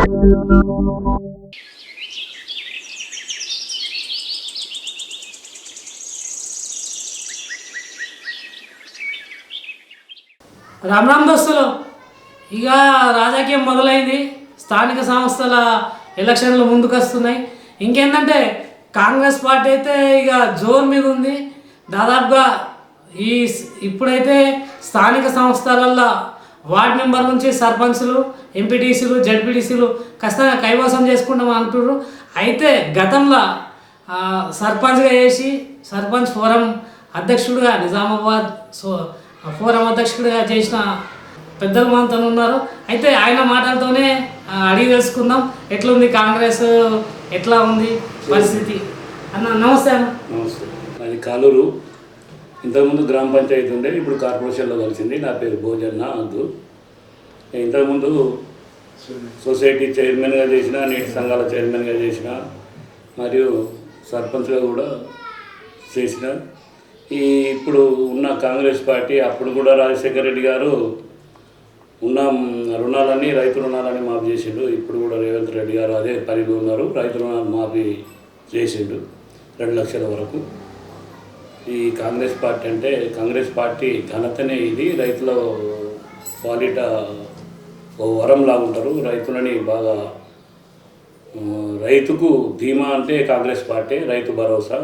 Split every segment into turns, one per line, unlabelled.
రామ్ రామ్ దోస్తులు ఇక రాజకీయం మొదలైంది. స్థానిక సంస్థల ఎలక్షన్లు ముందుకు వస్తున్నాయి ఇంకేంటంటే కాంగ్రెస్ పార్టీ అయితే ఇక జోర్ మీద ఉంది. దాదాపుగా ఈ ఇప్పుడైతే స్థానిక సంస్థలల్లో వార్డ్ మెంబర్ నుంచి సర్పంచ్లు ఎంపీటీసీలు జడ్పీటీసీలు ఖచ్చితంగా కైవసం చేసుకుంటాం అంటున్నారు అయితే గతంలో సర్పంచ్గా చేసి సర్పంచ్ ఫోరం అధ్యక్షుడిగా నిజామాబాద్ సో ఫోరం అధ్యక్షుడిగా చేసిన పెద్దలు మనతో ఉన్నారు. అయితే ఆయన మాటలతోనే అడిగి తెలుసుకుందాం. ఎట్లుంది కాంగ్రెస్? ఎట్లా ఉంది పరిస్థితి? అన్న నమస్తే అన్న.
నమస్తే. అది కాలూరు. ఇంతకుముందు గ్రామ పంచాయతీ ఉండే ఇప్పుడు కార్పొరేషన్లో కలిసింది. నా పేరు భోజన్న అద్దు నేను ఇంతకుముందు సొసైటీ చైర్మన్గా చేసిన నీటి సంఘాల చైర్మన్గా చేసిన మరియు సర్పంచ్గా కూడా చేసిన. ఈ ఇప్పుడు ఉన్న కాంగ్రెస్ పార్టీ అప్పుడు కూడా రాజశేఖర రెడ్డి గారు ఉన్న రుణాలన్నీ రైతు రుణాలని మాఫీ చేసిండు. ఇప్పుడు కూడా రేవంత్ రెడ్డి గారు అదే పరిధిలో ఉన్నారు. రైతు రుణాలు మాఫీ చేసిండు. రెండు లక్షల వరకు. ఈ కాంగ్రెస్ పార్టీ అంటే కాంగ్రెస్ పార్టీ ఘనతనే ఇది. రైతుల పాలిట ఓ వరంలా ఉంటారు రైతులని బాగా రైతుకు ధీమా అంటే కాంగ్రెస్ పార్టీ రైతు భరోసా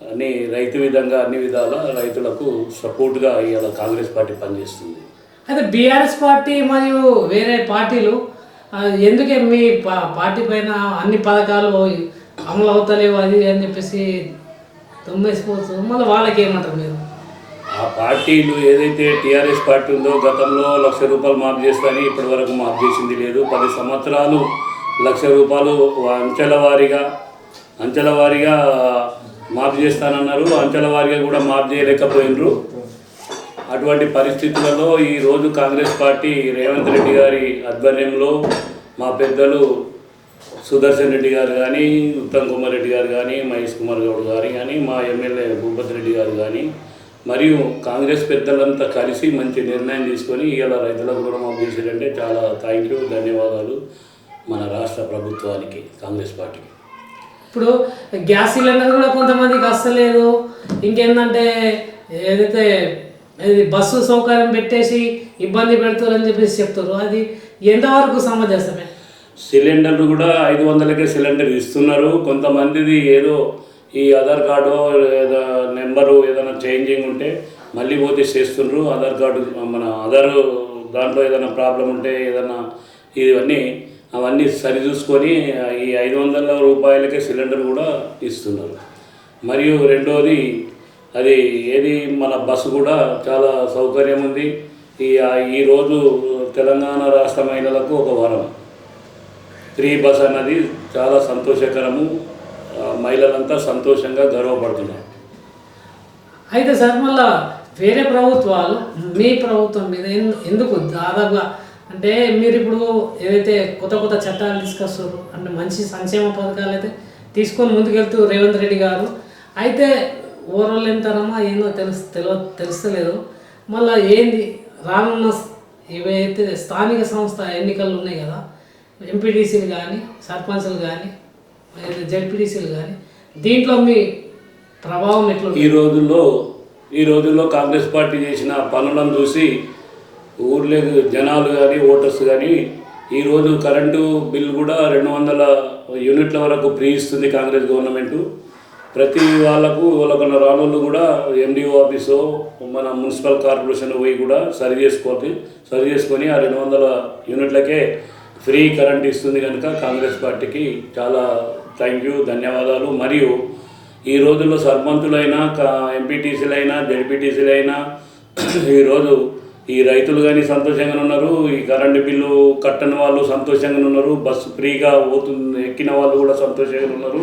అని రైతు విధంగా అన్ని విధాల రైతులకు సపోర్ట్గా ఇవాళ కాంగ్రెస్ పార్టీ పనిచేస్తుంది.
అయితే బీఆర్ఎస్ పార్టీ మరియు వేరే పార్టీలు ఎందుకే మీ పార్టీ పైన అన్ని పథకాలు అమలు అవుతలేవు అది అని చెప్పేసి తుమ్మేసిపోతుంది మళ్ళీ వాళ్ళకి ఏమంటారు మీరు?
ఆ పార్టీలు ఏదైతే టీఆర్ఎస్ పార్టీ ఉందో గతంలో లక్ష రూపాయలు మాఫ్ చేస్తాని ఇప్పటి వరకు మాఫ్ చేసింది లేదు. పది సంవత్సరాలు లక్ష రూపాయలు అంచెల వారీగా అంచెల వారీగా మాఫ్ చేస్తానన్నారు. అంచెల వారీగా కూడా మాఫ్ చేయలేకపోయినరు. అటువంటి పరిస్థితులలో ఈరోజు కాంగ్రెస్ పార్టీ రేవంత్ రెడ్డి గారి ఆధ్వర్యంలో మా పెద్దలు సుదర్శన్ రెడ్డి గారు కానీ ఉత్తమ్ కుమార్ రెడ్డి గారు కానీ మహేష్ కుమార్ గౌడ్ గారు కానీ మా ఎమ్మెల్యే భూపతి రెడ్డి గారు కానీ మరియు కాంగ్రెస్ పెద్దలంతా కలిసి మంచి నిర్ణయం తీసుకొని ఇలా రైతులకు రుణమాఫీ చేసేటంటే చాలా థ్యాంక్ యూ ధన్యవాదాలు మన రాష్ట్ర ప్రభుత్వానికి కాంగ్రెస్ పార్టీకి.
ఇప్పుడు గ్యాస్ సిలిండర్ కూడా కొంతమందికి వస్తలేదు ఇంకేంటంటే ఏదైతే ఇది బస్సు సౌకర్యం పెట్టేసి ఇబ్బంది పెడుతారని చెప్పేసి చెప్తారు. అది ఎంతవరకు సమంజసమే?
సిలిండర్లు కూడా ఐదు వందలకే సిలిండర్ ఇస్తున్నారు. కొంతమందిది ఏదో ఈ ఆధార్ కార్డు లేదా నెంబరు ఏదైనా చేంజింగ్ ఉంటే మళ్ళీ పోతే చేస్తుండ్రు. ఆధార్ కార్డు మన ఆధార్ దాంట్లో ఏదైనా ప్రాబ్లం ఉంటే ఏదైనా ఇవన్నీ అవన్నీ సరి చూసుకొని ఈ ఐదు వందల రూపాయలకే సిలిండర్ కూడా ఇస్తున్నారు. మరియు రెండోది అది ఏది మన బస్సు కూడా చాలా సౌకర్యం ఉంది. ఈ ఈరోజు తెలంగాణ రాష్ట్ర మహిళలకు ఒక వరం. ఫ్రీ బస్ అన్నది చాలా సంతోషకరము. మహిళలంతా సంతోషంగా గర్వపడుతున్నారు.
అయితే సార్ మళ్ళా వేరే ప్రభుత్వాలు మీ ప్రభుత్వం మీద ఎందుకు దాదాపుగా అంటే మీరు ఇప్పుడు ఏదైతే కొత్త కొత్త చట్టాలు తీసుకొస్తారు అంటే మంచి సంక్షేమ పథకాలు అయితే తీసుకొని ముందుకెళ్తూ రేవంత్ రెడ్డి గారు అయితే ఓవరాల్ ఎంతనమా ఏందో తెలుసు తెలియ తెలుస్తలేదు. మళ్ళీ ఏంది రానున్న ఇవైతే స్థానిక సంస్థ ఎన్నికలు ఉన్నాయి కదా ఎంపీటీసీలు కానీ సర్పంచ్లు కానీ జడ్పీటీసీలు కానీ దీంట్లో మీ ప్రభావం ఎట్లా
ఈ రోజుల్లో ఈ రోజుల్లో కాంగ్రెస్ పార్టీ చేసిన పనులను చూసి ఊర్లే జనాలు కానీ ఓటర్స్ కానీ ఈరోజు కరెంటు బిల్ కూడా రెండు వందల యూనిట్ల వరకు ఫ్రీ ఇస్తుంది కాంగ్రెస్ గవర్నమెంట్. ప్రతి వాళ్ళకు వాళ్ళకున్న రాణులు కూడా ఎండిఓ ఆఫీసు మన మున్సిపల్ కార్పొరేషన్ పోయి కూడా సరి చేసుకోవాలి సరి చేసుకొని ఆ రెండు వందల యూనిట్లకే ఫ్రీ కరెంట్ ఇస్తుంది కనుక కాంగ్రెస్ పార్టీకి చాలా థ్యాంక్ యూ ధన్యవాదాలు. మరియు ఈ రోజుల్లో సర్పంచులైనా ఎంపీటీసీలైనా జడ్పీటీసీలైనా ఈరోజు ఈ రైతులు కానీ సంతోషంగా ఉన్నారు. ఈ కరెంటు బిల్లు కట్టని వాళ్ళు సంతోషంగా ఉన్నారు. బస్సు ఫ్రీగా పోతుంది ఎక్కిన వాళ్ళు కూడా సంతోషంగా ఉన్నారు.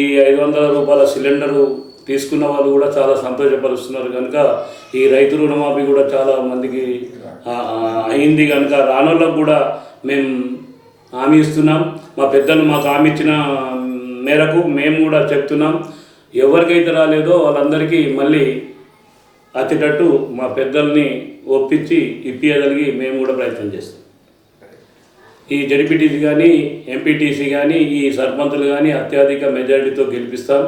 ఈ ఐదు వందల రూపాయల సిలిండరు తీసుకున్న వాళ్ళు కూడా చాలా సంతోషపరుస్తున్నారు కనుక ఈ రైతు రుణమాఫీ కూడా చాలా మందికి అయింది కనుక రానోళ్ళకు కూడా మేము హామీ ఇస్తున్నాం. మా పెద్దలు మాకు హామీ ఇచ్చిన మేరకు మేము కూడా చెప్తున్నాం. ఎవరికైతే రాలేదో వాళ్ళందరికీ మళ్ళీ అతిటట్టు మా పెద్దల్ని ఒప్పించి ఇప్పించగలిగి మేము కూడా ప్రయత్నం చేస్తాం. ఈ జడిపిటీసీ కానీ ఎంపీటీసీ కానీ ఈ సర్పంచులు కానీ అత్యధిక మెజారిటీతో గెలిపిస్తాం.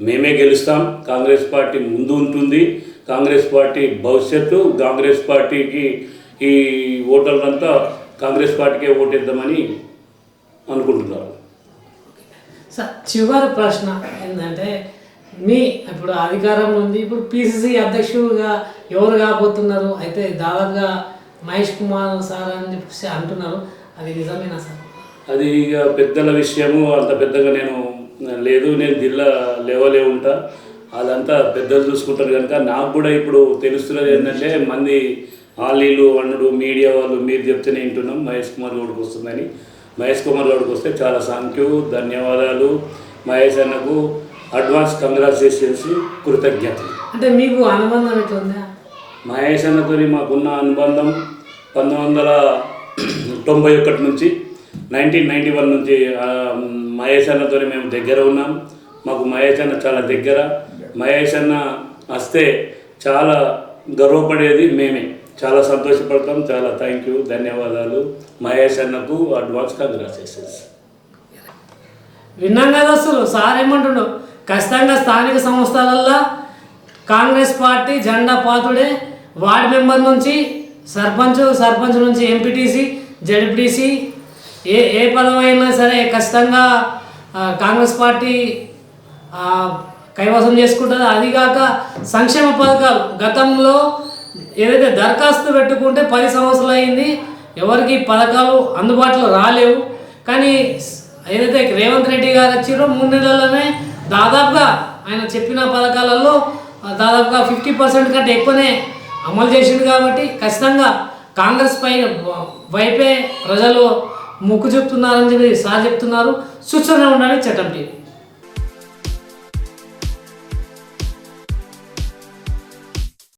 మేమే గెలుస్తాం. కాంగ్రెస్ పార్టీ ముందు ఉంటుంది. కాంగ్రెస్ పార్టీ భవిష్యత్తు కాంగ్రెస్ పార్టీకి ఈ ఓటర్లంతా కాంగ్రెస్ పార్టీకే ఓటేద్దామని అనుకుంటున్నారు.
సార్ చివరి ప్రశ్న ఏంటంటే మీ ఇప్పుడు అధికారంలో ఉంది ఇప్పుడు పిసిసి అధ్యక్షుడుగా ఎవరు కాబోతున్నారు? అయితే దాదాపుగా మహేష్ కుమార్ సార్ అని చెప్పేసి అంటున్నారు. అది నిజమేనా సార్?
అది ఇక పెద్దల విషయము అంత పెద్దగా నేను లేదు. నేను జిల్లా లెవెలే ఉంటా. అదంతా పెద్దలు చూసుకుంటారు కనుక నాకు కూడా ఇప్పుడు తెలుస్తున్నది ఏంటంటే మంది ఆలీలు అన్నుడు మీడియా వాళ్ళు మీరు చెప్తేనే వింటున్నాం. మహేష్ కుమార్ గౌడ్కి వస్తుందని. మహేష్ కుమార్ గౌడ్కి వస్తే చాలా థ్యాంక్ యూ ధన్యవాదాలు. మహేష్ అన్నకు అడ్వాన్స్ కంగ్రాచులేషన్స్ కృతజ్ఞతలు.
అంటే మీకు అనుబంధం ఎట్లుందా
మహేష్ అన్నతో మాకున్న అనుబంధం పంతొమ్మిది వందల తొంభై ఒకటి నుంచి నైన్టీన్ నైంటీ వన్ నుంచి మహేష్ అన్నతో మేము దగ్గర ఉన్నాం. మాకు మహేష్ అన్న చాలా దగ్గర. మహేష్ అన్న వస్తే చాలా గర్వపడేది మేమే. చాలా సంతోషపడతాం. చాలా థ్యాంక్ యూ ధన్యవాదాలు. మహేష్ అన్నకు అడ్వాన్స్ కంగ్రాచులేషన్స్
విన్నాం కదా అసలు? సార్ ఏమంటుండో? ఖచ్చితంగా స్థానిక సంస్థలల్లో కాంగ్రెస్ పార్టీ జెండా పాతుడే వార్డు మెంబర్ నుంచి సర్పంచ్ సర్పంచ్ నుంచి ఎంపీటీసీ జడ్పీటీసీ ఏ ఏ పదమైనా సరే ఖచ్చితంగా కాంగ్రెస్ పార్టీ కైవసం చేసుకుంటుంది. అదిగాక సంక్షేమ పథకాలు. గతంలో ఏదైతే దరఖాస్తు పెట్టుకుంటే పది సంవత్సరాలు అయింది ఎవరికి పథకాలు అందుబాటులో రాలేవు. కానీ ఏదైతే రేవంత్ రెడ్డి గారు వచ్చారో మూడు నెలల్లోనే దాదాపుగా ఆయన చెప్పిన పథకాలలో దాదాపుగా ఫిఫ్టీ పర్సెంట్ కంటే ఎక్కువనే అమలు చేసిండు కాబట్టి ఖచ్చితంగా కాంగ్రెస్ పై వైపే ప్రజలు మొక్కు చెప్తున్నారని చెప్పి సార్ చెప్తున్నారు. సూచన ఉండాలి చట్టం టీవీ